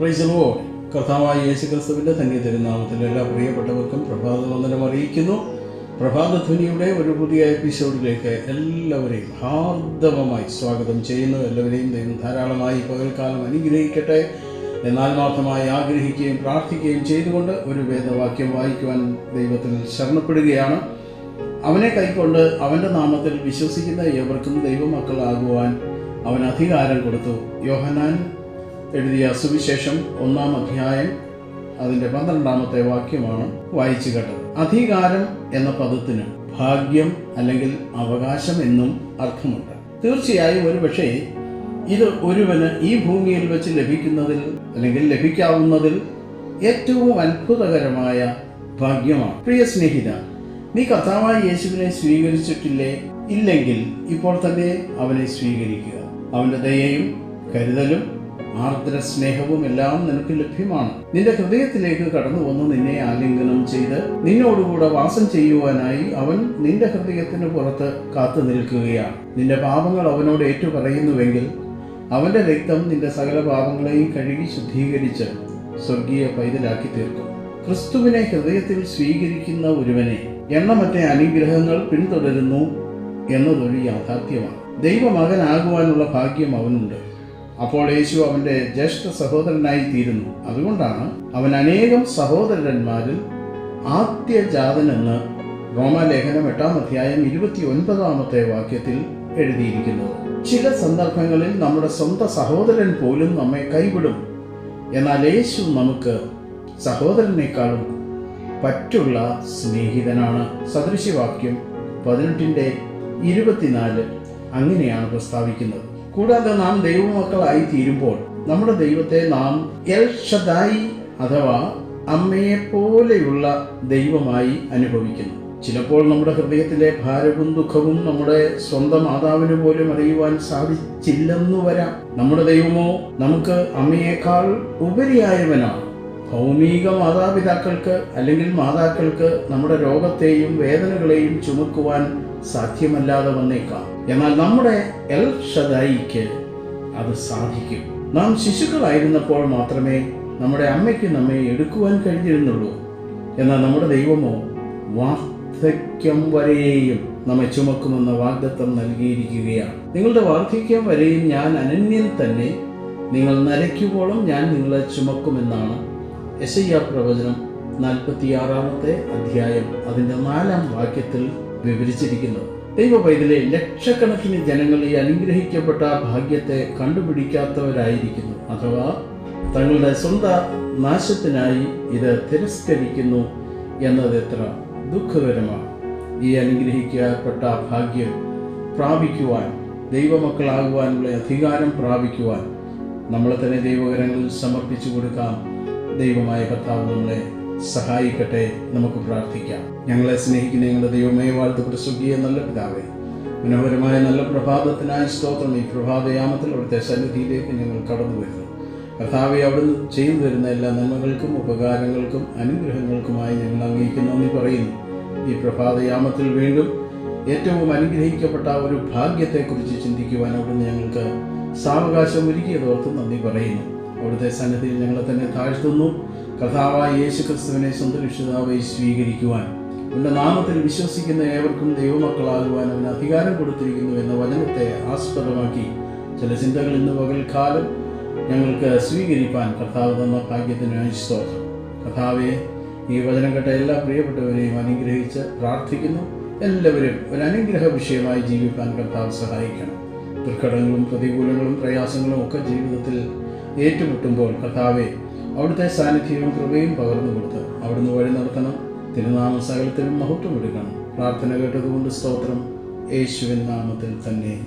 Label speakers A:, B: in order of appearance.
A: പ്രൈസലോ കർത്താവായ യേശു ക്രിസ്തുവിന്റെ തന്നെ തിരുനാമത്തിൽ എല്ലാ പ്രിയപ്പെട്ടവർക്കും പ്രഭാത വന്ദനം അറിയിക്കുന്നു. പ്രഭാതധ്വനിയുടെ ഒരു പുതിയ എപ്പിസോഡിലേക്ക് എല്ലാവരെയും ഹാർദവമായി സ്വാഗതം ചെയ്യുന്നു. എല്ലാവരെയും ദൈവം ധാരാളമായി പകൽക്കാലം അനുഗ്രഹിക്കട്ടെ. എന്നാൽ മാത്രമായി ആഗ്രഹിക്കുകയും പ്രാർത്ഥിക്കുകയും ചെയ്തുകൊണ്ട് ഒരു വേദവാക്യം വായിക്കുവാൻ ദൈവത്തിൽ ശരണപ്പെടുകയാണ്. അവനെ കൈക്കൊണ്ട് അവന്റെ നാമത്തിൽ വിശ്വസിക്കുന്ന ഏവർക്കും ദൈവമക്കളാകുവാൻ അവൻ അധികാരം കൊടുത്തു. യോഹനാൻ എഴുതിയ സുവിശേഷം ഒന്നാം അധ്യായം അതിന്റെ പന്ത്രണ്ടാമത്തെ വാക്യമാണ് വായിച്ചു കേട്ടത്. അധികാരം എന്ന പദത്തിന് ഭാഗ്യം അല്ലെങ്കിൽ അവകാശം എന്നും അർത്ഥമുണ്ട്. തീർച്ചയായും ഒരുപക്ഷേ ഇത് ഒരുവന് ഈ ഭൂമിയിൽ വെച്ച് ലഭിക്കുന്നതിൽ അല്ലെങ്കിൽ ലഭിക്കാവുന്നതിൽ ഏറ്റവും അത്ഭുതകരമായ ഭാഗ്യമാണ്. പ്രിയ സ്നേഹിത നീ കർത്താവായ യേശുവിനെ സ്വീകരിച്ചിട്ടില്ലേ? ഇല്ലെങ്കിൽ ഇപ്പോൾ തന്നെ അവനെ സ്വീകരിക്കുക. അവന്റെ ദയയും കരുതലും ആർദ്ര സ്നേഹവും എല്ലാം നിനക്ക് ലഭ്യമാണ്. നിന്റെ ഹൃദയത്തിലേക്ക് കടന്നു വന്ന് നിന്നെ ആലിംഗനം ചെയ്ത് നിന്നോടുകൂടെ വാസം ചെയ്യുവാനായി അവൻ നിന്റെ ഹൃദയത്തിന് പുറത്ത് കാത്തു നിൽക്കുകയാണ്. നിന്റെ പാപങ്ങൾ അവനോട് ഏറ്റുപറയുന്നുവെങ്കിൽ അവന്റെ രക്തം നിന്റെ സകല പാപങ്ങളെയും കഴുകി ശുദ്ധീകരിച്ച് സ്വർഗീയ പൈതലാക്കി തീർക്കും. ക്രിസ്തുവിനെ ഹൃദയത്തിൽ സ്വീകരിക്കുന്ന ഒരുവനെ എണ്ണമറ്റ അനുഗ്രഹങ്ങൾ പിന്തുടരുന്നു എന്നതൊരു യാഥാർത്ഥ്യമാണ്. ദൈവമകനാകുവാനുള്ള ഭാഗ്യം അവനുണ്ട്. അപ്പോൾ യേശു അവന്റെ ജ്യേഷ്ഠ സഹോദരനായി തീരുന്നു. അതുകൊണ്ടാണ് അവൻ അനേകം സഹോദരന്മാരിൽ ആദ്യജാതനെന്ന് റോമാലേഖനം എട്ടാം അധ്യായം ഇരുപത്തി ഒൻപതാമത്തെ വാക്യത്തിൽ എഴുതിയിരിക്കുന്നത്. ചില സന്ദർഭങ്ങളിൽ നമ്മുടെ സ്വന്തം സഹോദരൻ പോലും നമ്മെ കൈവിടും. എന്നാൽ യേശു നമുക്ക് സഹോദരനേക്കാളും പറ്റുള്ള സ്നേഹിതനാണ്. സദൃശ്യവാക്യം പതിനെട്ടിന്റെ ഇരുപത്തിനാല് അങ്ങനെയാണ് പ്രസ്താവിക്കുന്നത്. കൂടാതെ നാം ദൈവമക്കളായി തീരുമ്പോൾ നമ്മുടെ ദൈവത്തെ നാം എൽ ഷദായി അഥവാ അമ്മയെ പോലെയുള്ള ദൈവമായി അനുഭവിക്കുന്നു. ചിലപ്പോൾ നമ്മുടെ ഹൃദയത്തിലെ ഭാരവും ദുഃഖവും നമ്മുടെ സ്വന്തം മാതാവിന് പോലും അറിയുവാൻ സാധിച്ചില്ലെന്നു വരാം. നമ്മുടെ ദൈവമോ നമുക്ക് അമ്മയേക്കാൾ ഉപരിയായവനാണ്. ഭൗമിക മാതാപിതാക്കൾക്ക് അല്ലെങ്കിൽ മാതാക്കൾക്ക് നമ്മുടെ രോഗത്തെയും വേദനകളെയും ചുമക്കുവാൻ സാധ്യമല്ലാതെ വന്നേക്കാം. എന്നാൽ നമ്മുടെ എൽ അത് സാധിക്കും. നാം ശിശുക്കളായിരുന്നപ്പോൾ മാത്രമേ നമ്മുടെ അമ്മയ്ക്ക് നമ്മെ എടുക്കുവാൻ കഴിഞ്ഞിരുന്നുള്ളൂ. എന്നാൽ നമ്മുടെ ദൈവമോ വാർദ്ധക്യം വരെയും നമ്മെ ചുമക്കുമെന്ന വാഗ്ദത്തം നൽകിയിരിക്കുകയാണ്. നിങ്ങളുടെ വാർദ്ധക്യം വരെയും ഞാൻ അനന്യൻ തന്നെ. നിങ്ങൾ നരയ്ക്കുമ്പോഴും ഞാൻ നിങ്ങളെ ചുമക്കുമെന്നാണ് യശയ്യ പ്രവചനം നാൽപ്പത്തിയാറാമത്തെ അധ്യായം അതിന്റെ നാലാം വാക്യത്തിൽ വിവരിച്ചിരിക്കുന്നത് ദൈവ പൈതലെ ലക്ഷക്കണക്കിന് ജനങ്ങൾ ഈ അനുഗ്രഹിക്കപ്പെട്ട ഭാഗ്യത്തെ കണ്ടുപിടിക്കാത്തവരായിരിക്കുന്നു. അഥവാ തങ്ങളുടെ സ്വന്ത നാശത്തിനായി ഇത് തിരസ്കരിക്കുന്നു എന്നത് എത്ര ദുഃഖകരമാണ്. ഈ അനുഗ്രഹിക്കപ്പെട്ട ഭാഗ്യം പ്രാപിക്കുവാൻ ദൈവമക്കളാകുവാനുള്ള അധികാരം പ്രാപിക്കുവാൻ നമ്മളെ തന്നെ ദൈവകരങ്ങളിൽ സമർപ്പിച്ചു കൊടുക്കാം. ദൈവമായ കർത്താവ് നമ്മളെ സഹായിക്കട്ടെ നമുക്ക് പ്രാർത്ഥിക്കാം. ഞങ്ങളെ സ്നേഹിക്കുന്ന ഞങ്ങളുടെ ദൈവമേ വാഴ്ത്തു പ്രസുഖിയ നല്ല പിതാവേ മനോഹരമായ നല്ല പ്രഭാതത്തിനായ സ്തോത്രം. ഈ പ്രഭാതയാമത്തിൽ അവിടുത്തെ സന്നിധിയിലേക്ക് ഞങ്ങൾ കടന്നു വരുന്നു. കർത്താവെ അവിടുന്ന് ചെയ്തു തരുന്ന എല്ലാ നന്മകൾക്കും ഉപകാരങ്ങൾക്കും അനുഗ്രഹങ്ങൾക്കുമായി ഞങ്ങൾ അംഗീകരിക്കുന്നു എന്ന് പറയുന്നു. ഈ പ്രഭാതയാമത്തിൽ വീണ്ടും ഏറ്റവും അനുഗ്രഹിക്കപ്പെട്ട ഒരു ഭാഗ്യത്തെക്കുറിച്ച് ചിന്തിക്കുവാൻ അവിടുന്ന് ഞങ്ങൾക്ക് സാവകാശം ഒരുക്കിയതോർത്ത് നന്ദി പറയുന്നു. അവിടുത്തെ സന്നിധിയിൽ ഞങ്ങളെ തന്നെ താഴ്ത്തുന്നു. കഥാവായ യേശു ക്രിസ്തുവിനെ സ്വന്തം രക്ഷിതാവായി സ്വീകരിക്കുവാൻ. അവന്റെ നാമത്തിൽ വിശ്വസിക്കുന്ന ഏവർക്കും ദൈവമക്കളാകുവാൻ അവന് അധികാരം കൊടുത്തിരിക്കുന്നു എന്ന വചനത്തെ ആസ്പദമാക്കി. ചില ചിന്തകൾ ഇന്ന് പകൽക്കാലം ഞങ്ങൾക്ക് സ്വീകരിപ്പാൻ കർത്താവ് തന്ന ഭാഗ്യത്തിനായി സ്തോത്രം. കർത്താവെ ഈ വചനം കേട്ട എല്ലാ പ്രിയപ്പെട്ടവരെയും അനുഗ്രഹിച്ച് പ്രാർത്ഥിക്കുന്നു. എല്ലാവരും ഒരു അനുഗ്രഹ വിഷയമായി ജീവിക്കാൻ കർത്താവ് സഹായിക്കണം. ദുർഘടങ്ങളും പ്രതികൂലങ്ങളും പ്രയാസങ്ങളും ഒക്കെ ജീവിതത്തിൽ ഏറ്റുമുട്ടുമ്പോൾ കർത്താവെ അവിടുത്തെ സാന്നിധ്യവും കൃപയും പകർന്നു കൊടുത്ത് അവിടുന്ന് വഴി നടത്തണം. തിരുനാമ സകലത്തിലും മഹത്വം എടുക്കണം പ്രാർത്ഥന കേട്ടതുകൊണ്ട് സ്തോത്രം. യേശുവിൻ നാമത്തിൽ തന്നെ.